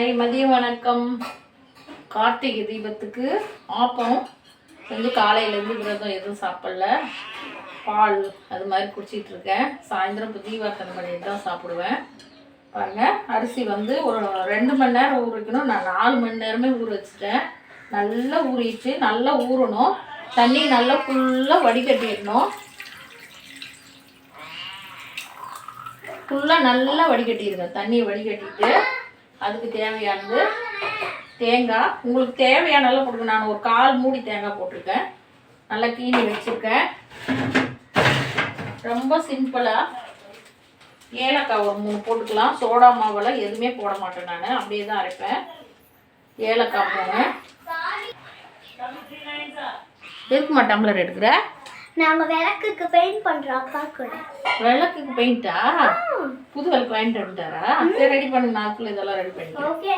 Hi, மதிய வணக்கம். கார்த்திகை தீபத்துக்கு ஆப்பம். செஞ்சு காலையிலேருந்து விரதம் எதுவும் சாப்பிடல. பால் அது மாதிரி குடிச்சிட்டு இருக்கேன். சாயந்தரம் இப்போ தீபார்த்தனை பண்ணிட்டு தான் சாப்பிடுவேன். பாருங்க அரிசி வந்து ஒரு ரெண்டு மணி நேரம் ஊற வைக்கணும். நான் நாலு மணி நேரமே ஊற வச்சுட்டேன். நல்லா ஊறிச்சு நல்லா ஊறணும். தண்ணி நல்லா ஃபுல்லாக வடிகட்டிடணும். ஃபுல்லாக நல்லா வடிகட்டிடுங்க. தண்ணியை வடிகட்டிட்டு அதுக்கு தேவையானது தேங்காய். உங்களுக்கு தேவையான அளவு கொடுங்க. நான் ஒரு கால் மூடி தேங்காய் போட்டிருக்கேன். நல்லா கீழே வச்சுருக்கேன். ரொம்ப சிம்பிளாக ஏலக்காய் ஒரு மூணு போட்டுக்கலாம். சோடா மாவெல்லாம் எதுவுமே போட மாட்டேன் நான். அப்படியே தான் அரைப்பேன். ஏலக்காய் போங்க இருக்குமா டம்ளர் எடுக்கிற? நாங்க விளக்குக்கு பெயிண்ட் பண்றோம் அப்பா கூட விளக்குக்கு பெயிண்டா புது விளக்கு வாங்கிட்டு வந்துட்டாரா? சரி ரெடி பண்ணு. நாக்குள்ள இதெல்லாம் ரெடி பண்ணிக்கிறேன் ஓகே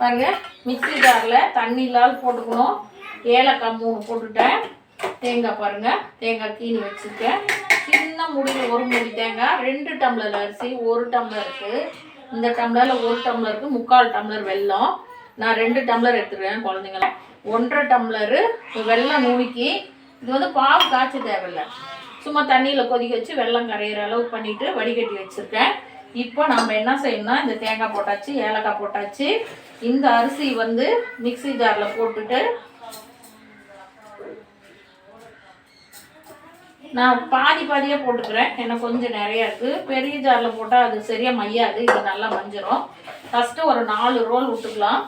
பாருங்க மிக்ஸி ஜாரில் தண்ணி இல்லாத போட்டுக்கணும். ஏலக்காய் மூணு போட்டுட்டேன். தேங்காய் பாருங்க. தேங்காய் கீனி வச்சுருக்கேன். சின்ன முடியில் ஒரு முடி தேங்காய் ரெண்டு டம்ளர் அரிசி ஒரு டம்ளர் இருக்குது இந்த டம்ளரில் ஒரு டம்ளருக்கு முக்கால் டம்ளர் வெல்லம். நான் ரெண்டு டம்ளர் எடுத்துருவேன் குழந்தைங்கள. ஒன்றரை டம்ளரு வெல்லம் நுணுக்கி இது வந்து பாவு காய்ச்ச தேவையில்லை. சும்மா தண்ணியில் கொதிக்க வச்சு வெள்ளம் கரையிற அளவு பண்ணிட்டு வடிகட்டி வச்சுருக்கேன். இப்போ நம்ம என்ன செய்யணும்னா இந்த தேங்காய் போட்டாச்சு ஏலக்காய் போட்டாச்சு இந்த அரிசி வந்து மிக்ஸி ஜாரில் போட்டுட்டு நான் பாதி பாதியாக போட்டுக்கிறேன். எனக்கு கொஞ்சம் நிறையா இருக்குது பெரிய ஜாரில் போட்டால் அது சரியாக மையாது. இது நல்லா மஞ்சிரும். ஃபஸ்ட்டு ஒரு நாலு ரோல் விட்டுக்கலாம்.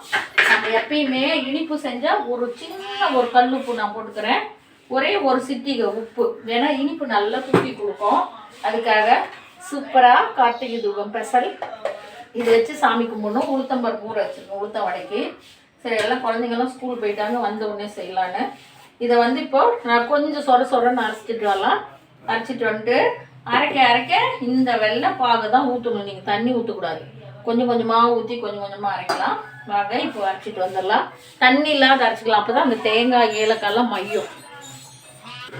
நம்ம எப்பயுமே இனிப்பு செஞ்சால் ஒரு சின்ன ஒரு கல் உப்பு நான் போட்டுக்கிறேன். ஒரே ஒரு சிட்டிகை உப்பு. ஏன்னா இனிப்பு நல்லா தூக்கி கொடுக்கும். அதுக்காக சூப்பராக கார்த்திகை தூபம் பெசல். இது வச்சு சாமி கும்பிடணும். உளுத்தம்பருப்பு ஊற வச்சுருக்கோம் உளுத்தம் வடைக்கு. சரி எல்லாம் குழந்தைங்கலாம் ஸ்கூல் போயிட்டாங்க வந்த உடனே செய்யலான்னு. இதை வந்து இப்போது நான் கொஞ்சம் சொர சொரன்னு அரைச்சிட்டு வரலாம். அரைச்சிட்டு வந்துட்டு அரைக்க அரைக்க இந்த வெள்ளை பாகு தான் ஊற்றணும் நீங்கள் தண்ணி ஊற்றக்கூடாது கொஞ்சம் கொஞ்சமாக ஊற்றி கொஞ்சம் கொஞ்சமாக அரைக்கலாம். வாங்க இப்போ அரைச்சிட்டு வந்துடலாம். தண்ணி இல்லாத அரைச்சிக்கலாம். அப்போ தான் அந்த தேங்காய் ஏலக்காய்லாம் மையும்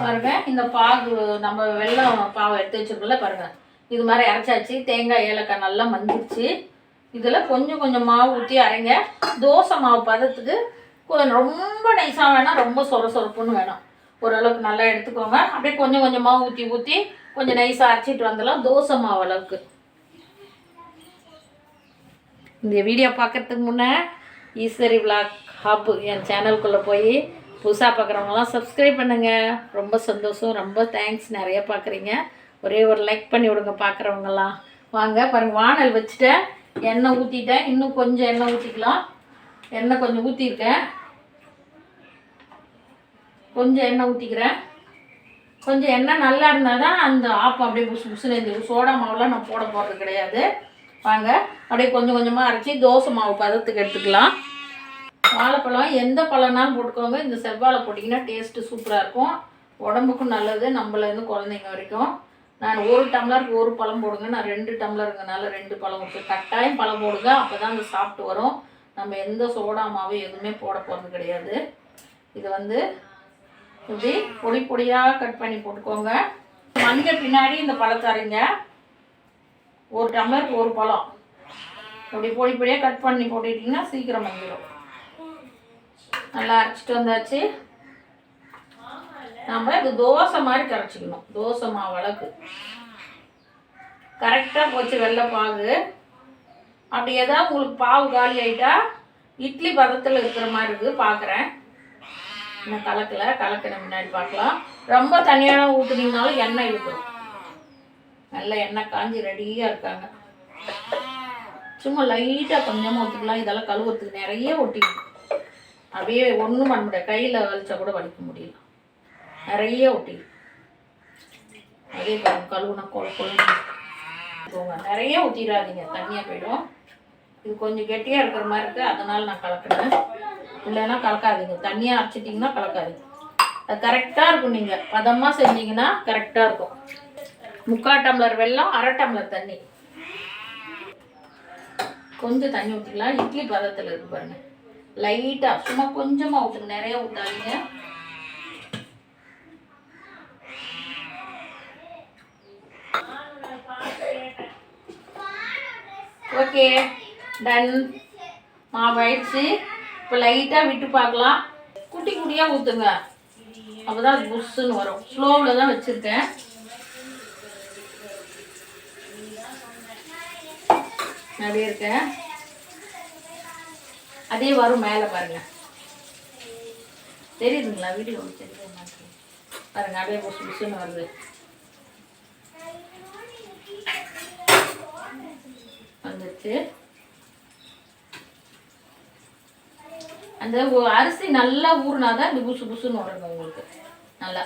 பாருங்க இந்த பாகு நம்ம வெள்ளம் பாவை எடுத்து வச்சிருக்கோம்ல பாருங்க. இது மாதிரி அரைச்சாச்சு. தேங்காய் ஏலக்காய் நல்லா மஞ்சிருச்சு. இதில் கொஞ்சம் கொஞ்சம் மாவு ஊற்றி அரைங்க. தோசை மாவு பதத்துக்கு ரொம்ப நைஸாக வேணாம் ரொம்ப சொர சொரப்புன்னு வேணும். ஓரளவுக்கு நல்லா எடுத்துக்கோங்க. அப்படியே கொஞ்சம் கொஞ்சமாக ஊற்றி ஊற்றி கொஞ்சம் நைஸாக அரைச்சிட்டு வந்துடலாம். தோசை மாவு அளவுக்கு. இந்த வீடியோ பார்க்கறதுக்கு முன்னே ஈஸ்வரி விளாக் ஹப் என் சேனலுக்குள்ளே போய் புதுசாக பார்க்குறவங்களாம் சப்ஸ்கிரைப் பண்ணுங்கள் ரொம்ப சந்தோஷம். ரொம்ப தேங்க்ஸ் நிறைய பார்க்குறீங்க ஒரே ஒரு லைக் பண்ணி விடுங்க பார்க்குறவங்கலாம் வாங்க பாருங்கள் வானல் வச்சுட்டேன். எண்ணெய் ஊற்றிட்டேன் இன்னும் கொஞ்சம் எண்ணெய் ஊற்றிக்கலாம் எண்ணெய் கொஞ்சம் ஊற்றிருக்கேன் கொஞ்சம் எண்ணெய் ஊற்றிக்கிறேன் கொஞ்சம் எண்ணெய் நல்லா இருந்தால் தான் அந்த ஆப்பம் அப்படியே புசு புசுன்னு இருந்துடும் சோடா மாவுலாம் நான் போட போகிறது கிடையாது. வாங்க அப்படியே கொஞ்சம் கொஞ்சமாக அரைச்சி தோசை மாவு பதத்துக்கு எடுத்துக்கலாம். வாழைப்பழம் எந்த பழம்னாலும் போட்டுக்கோங்க. இந்த செவ்வாழை போட்டிங்கன்னா டேஸ்ட்டு சூப்பராக இருக்கும். உடம்புக்கும் நல்லது. நம்மளேருந்து குழந்தைங்க வரைக்கும். நான் ஒரு டம்ளருக்கு ஒரு பழம் போடுங்க. நான் ரெண்டு டம்ளருங்கனால ரெண்டு பழம் இருக்குது கட்டாயம் பழம் போடுங்க. அப்போ தான் அது சாப்பிட்டு வரும். நம்ம எந்த சோடா மாவு எதுவுமே போட போகிறது கிடையாது. இது வந்து இப்படி பொடி பொடியாக கட் பண்ணி போட்டுக்கோங்க. மஞ்சள் பின்னாடி இந்த பழத்தரைங்க ஒரு டம்ளருக்கு ஒரு பழம். இப்படி பொடி பொடியாக கட் பண்ணி போட்டுக்கிட்டிங்கன்னா சீக்கிரம் வந்துடும் நல்லா அரைச்சிட்டு வந்தாச்சு. நம்ம இது தோசை மாதிரி கரைச்சிக்கணும். தோசை மாவு அளவுக்கு. கரெக்டாக போச்சு வெள்ளை பாகு. அப்படி ஏதாவது உங்களுக்கு பாவு காலி ஆகிட்டா இட்லி பதத்தில் இருக்கிற மாதிரி இருக்குது பார்க்குறேன் இன்னும் கலக்கல கலக்கிற முன்னாடி பார்க்கலாம் ரொம்ப தனியாக ஊற்றுனீங்கனாலும் எண்ணெய் இழுக்கும் நல்ல எண்ணெய் காஞ்சி ரெடியாக இருக்காங்க. சும்மா லைட்டாக கொஞ்சமாக ஊற்றிக்கலாம் இதெல்லாம் கழுவுறதுக்கு நிறைய ஒட்டிக்கும் அப்படியே ஒன்றும் பண்ண முடியாது. கையில் வலிச்சா கூட வலிக்க முடியல. நிறைய ஒட்டி. அதே பாருங்க கழுவுனா கொல போங்க. நிறைய ஊற்றிடாதீங்க தண்ணியாக போயிடும். இது கொஞ்சம் கெட்டியாக இருக்கிற மாதிரி இருக்குது அதனால் நான் கலக்கிறேன். இல்லைன்னா கலக்காதீங்க. தண்ணியாக அரைச்சிட்டிங்கன்னா கலக்காதீங்க. அது கரெக்டாக இருக்கும் நீங்கள் பதமாக செஞ்சீங்கன்னா கரெக்டாக இருக்கும். முக்கால் டம்ளர் வெல்லம் அரை டம்ளர் தண்ணி. கொஞ்சம் தண்ணி ஊற்றிக்கலாம் இட்லி பதத்தில் இருக்கு பாருங்கள் லைட்டாக சும்மா கொஞ்சமாக ஊற்றுங்க நிறைய ஊற்றாதீங்க ஓகே டன் மாவாயிடுச்சு இப்போ லைட்டாக விட்டு பார்க்கலாம். குட்டி குட்டியாக ஊற்றுங்க அப்போ தான் புஷ்ஷுன்னு வரும். ஸ்லோவில் தான் வச்சுருக்கேன். நிறைய இருக்கேன். அதே வரும் மேலே பாருங்க. தெரியுதுங்களா? வீடியோ தெரியுது பாருங்க அப்படியே புஷ் புஷ்ஷுன்னு வருது. வந்துச்சு அந்த அரிசி நல்லா ஊறினாதான் இந்த புசு புசுன்னு வருங்க உங்களுக்கு. நல்லா.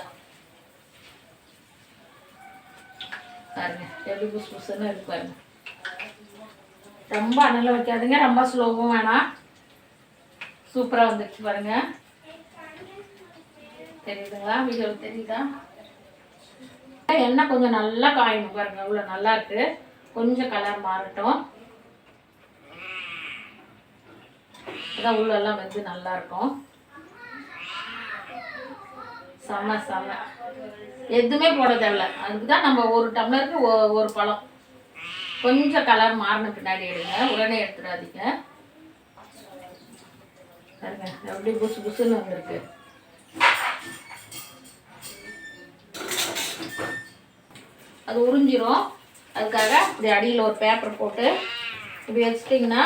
பாருங்க எப்படி புசு புசுன்னு இருக்கு பாருங்க. ரொம்ப அனல வைக்காதுங்க ரொம்ப ஸ்லோவும் வேணாம். சூப்பராக வந்துருச்சு பாருங்க. தெரியுதுங்களா? வீடியோ தெரியுதா? எண்ணெய் கொஞ்சம் நல்லா காயணும் பாருங்க. இவ்வளோ நல்லா இருக்கு. கொஞ்சம் கலர் மாறட்டும். அதான் உள்ளெல்லாம் வந்து நல்லா இருக்கும். செம செம. எதுவுமே போட தேவையில்ல. அதுக்கு தான் நம்ம ஒரு டம்ளருக்கு ஒ- ஒரு பழம். கொஞ்சம் கலர் மாறின பின்னாடி எடுங்க. உடனே எடுத்துடாதீங்க. பாருங்க அப்படியே புசு புசுன்னு வந்திருக்கு. அது உறிஞ்சிரும். அதுக்காக இப்படி அடியில் ஒரு பேப்பர் போட்டு இப்படி வச்சிட்டிங்கன்னா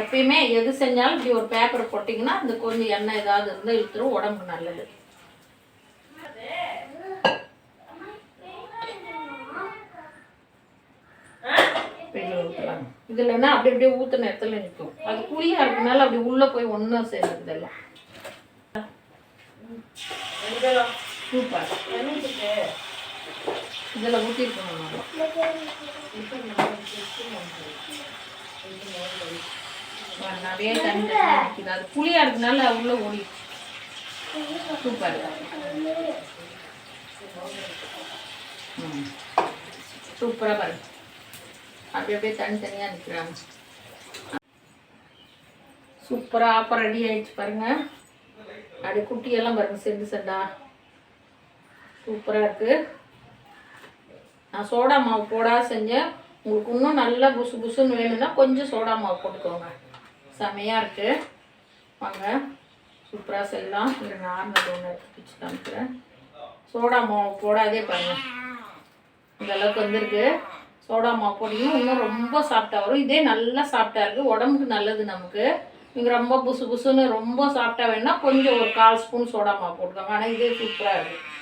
எப்பயுமே எது செஞ்சாலும் இப்படி ஒரு பேப்பர் போட்டிங்கன்னா அந்த கொஞ்சம் எண்ணெய் ஏதாவது இருந்தால் இழுத்துரும் உடம்புக்கு நல்லது. ஊற்றலாம் இது இல்லைன்னா அப்படி அப்படியே ஊற்றின இடத்துல நிற்கும். அது குழியாக இருக்கனால அப்படி உள்ளே போய் ஒன்றும் சேர்ந்து இதெல்லாம். சூப்பர். இதில் ஊற்றிருக்கணும் நம்ம. நிறைய தண்ணி அது புளியா இருக்கனால உள்ள ஓடி. சூப்பர். சூப்பராக பாருங்க. அப்படி அப்படியே தனித்தனியாக நிற்கிறாங்க சூப்பராக ஆப்பம் ரெடி ஆயிடுச்சு பாருங்கள் அப்படி குட்டியெல்லாம் பாருங்க செண்டு செண்டா. சூப்பராக இருக்குது நான் சோடா மாவு போடா செஞ்சேன். உங்களுக்கு இன்னும் நல்லா புசு புசுன்னு வேணும்னா கொஞ்சம் சோடா மாவு போட்டுக்கோங்க. செமையாக இருக்குது வாங்க. சூப்பராக செய்யலாம் இல்லை நார்மல் ஒன்று பிச்சு காமிக்கிறேன். சோடா மாவு போடாதே பாருங்க. இந்த அளவுக்கு வந்திருக்கு. சோடா மாவு இன்னும் ரொம்ப சாஃப்டாக வரும். இதே நல்லா சாஃப்டாக இருக்குது உடம்புக்கு நல்லது நமக்கு. நீங்கள் ரொம்ப புசு புசுன்னு ரொம்ப சாஃப்டாக வேணும்னா கொஞ்சம் ஒரு கால் ஸ்பூன் சோடா மாவு போட்டுக்கோங்க. ஆனால் இதே சூப்பராக இருக்குது